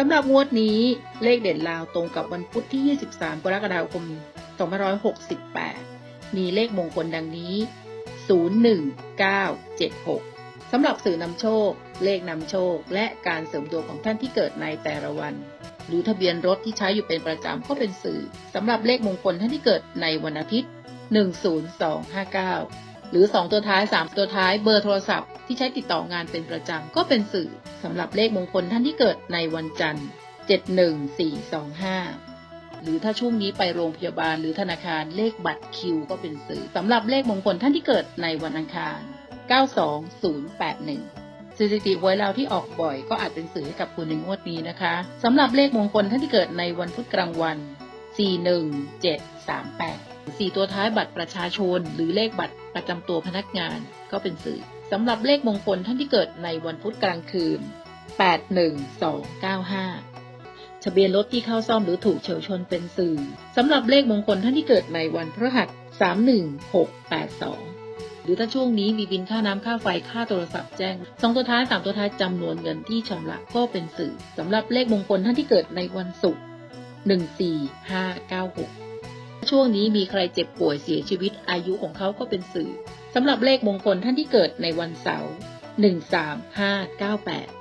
สำหรับงวดนี้เลขเด่นลาวตรงกับวันพุธที่ 23 กรกฎาคม 2568 มีเลขมงคลดังนี้ 01976 สำหรับสื่อนำโชค เลขนำโชค และการเสริมดวงของท่านที่เกิดในแต่ละวัน หรือทะเบียนรถที่ใช้อยู่เป็นประจำก็เป็นสื่อสำหรับเลขมงคลท่านที่เกิดในวันอาทิตย์ 10259 หรือ 2 ตัวท้าย 3 ตัวท้ายเบอร์โทรศัพท์ ที่ใช้ติดต่องานเป็นประจำก็เป็นสื่อสำหรับเลขมงคลท่านที่เกิดในวันจันทร์ 71425หรือถ้าช่วงนี้ไปโรงพยาบาลหรือธนาคารเลขบัตรคิว ก็เป็นสื่อสำหรับเลขมงคลท่านที่เกิดในวันอังคาร 92081 สถิติหวยเราที่ออกบ่อยก็อาจเป็นสื่อให้กับคุณในงวดนี้นะคะสำหรับเลขมงคลท่านที่เกิดในวันพุธกลางวัน 41738 4 ตัวท้ายบัตรประชาชน หรือเลขบัตร ประจำตัวพนักงานก็เป็นสื่อสำหรับเลขมงคลท่านที่เกิดในวันพุธกลางคืน 81295 ทะเบียนรถที่เข้าซ่อมหรือถูกเฉียวชนเป็นสื่อสำหรับเลขมงคลท่านที่เกิดในวันพฤหัส 31682 หรือถ้าช่วงนี้มีบินค่าน้ำค่าไฟค่าโทรศัพท์แจ้งสองตัวท้ายสามตัวท้ายจำนวนเงินที่ชำระก็เป็นสื่อสำหรับเลขมงคลท่านที่เกิดในวันศุกร์14596 ช่วงนี้มีใครเจ็บป่วยเสียชีวิตอายุของเขาก็เป็นสื่อสำหรับเลขมงคลท่านที่เกิดในวันเสาร์13598